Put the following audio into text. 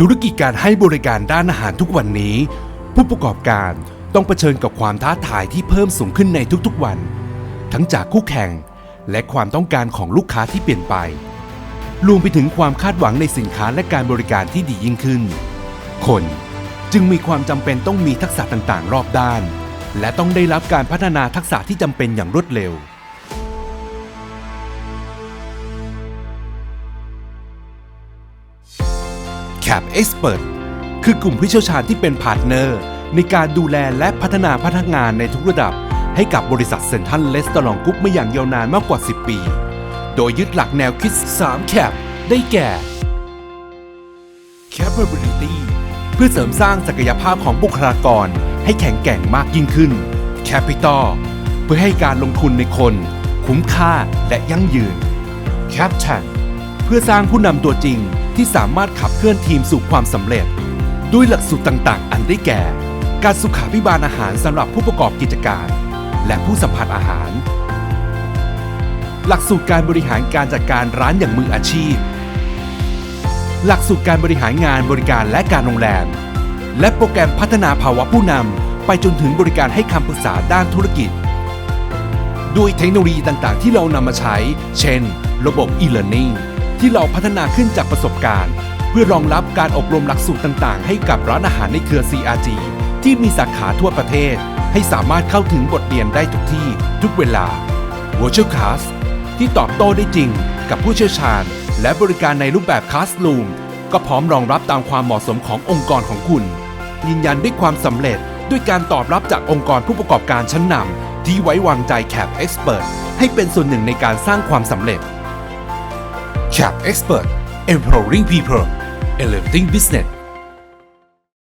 ธุรกิจการให้บริการด้านอาหารทุกวันนี้ ผู้ประกอบการต้องเผชิญกับความท้าทายที่เพิ่มสูงขึ้นในทุกๆวัน ทั้งจากคู่แข่ง และความต้องการของลูกค้าที่เปลี่ยนไปรวมไปถึงความคาดหวังในสินค้าและการบริการที่ดียิ่งขึ้น คนจึงมีความจำเป็นต้องมีทักษะต่างๆ รอบด้าน และต้องได้รับการพัฒนาทักษะที่จำเป็นอย่างรวดเร็ว Cap Expert คือกลุ่มผู้เชี่ยวชาญที่เป็นพาร์ทเนอร์ ในการดูแลและพัฒนาพนักงานในทุกระดับ ให้กับบริษัทเซ็นทรัลเลสตอรองกรุ๊ปมาอย่างยาวนานมากกว่า 10 ปี โดยยึดหลักแนวคิด 3 Cap ได้แก่ Capability เพื่อเสริมสร้างศักยภาพของบุคลากร ให้แข็งแกร่งมากยิ่งขึ้น Capital เพื่อให้การลงทุนในคน คุ้มค่าและยั่งยืน Captain เพื่อสร้างผู้นำตัวจริง ที่สามารถขับเคลื่อนทีมสู่ความสำเร็จ ด้วยหลักสูตรต่างๆ อันได้แก่ การสุขาพิบาลอาหารสำหรับผู้ประกอบกิจการ และผู้สัมผัสอาหาร หลักสูตรการบริหารการจัดการร้านอย่างมืออาชีพ หลักสูตรการบริหารงานบริการและการโรงแรม และโปรแกรมพัฒนาภาวะผู้นำไปจนถึงบริการให้คำปรึกษาด้านธุรกิจด้วยเทคโนโลยีต่าง ๆ ที่เรานำมาใช้ เช่น ระบบ e-learning ที่เราพัฒนาขึ้นจากประสบการณ์ เพื่อรองรับการอบรมหลักสูตรต่างๆ ให้กับร้านอาหารในเครือ CRG ที่มีสาขาทั่วประเทศ ให้สามารถเข้าถึงบทเรียนได้ทุกที่ ทุกเวลา Virtual Class ที่ตอบโต้ได้จริง กับผู้เชี่ยวชาญ และบริการในรูปแบบ Classroom ก็พร้อมรองรับตามความเหมาะสมขององค์กรของคุณ ยืนยันด้วยความสำเร็จด้วยการตอบรับจากองค์กรผู้ประกอบการชั้นนำที่ไว้วางใจ Cap Expert ให้เป็นส่วนหนึ่งในการสร้างความสำเร็จ Cap Expert Empowering People and Business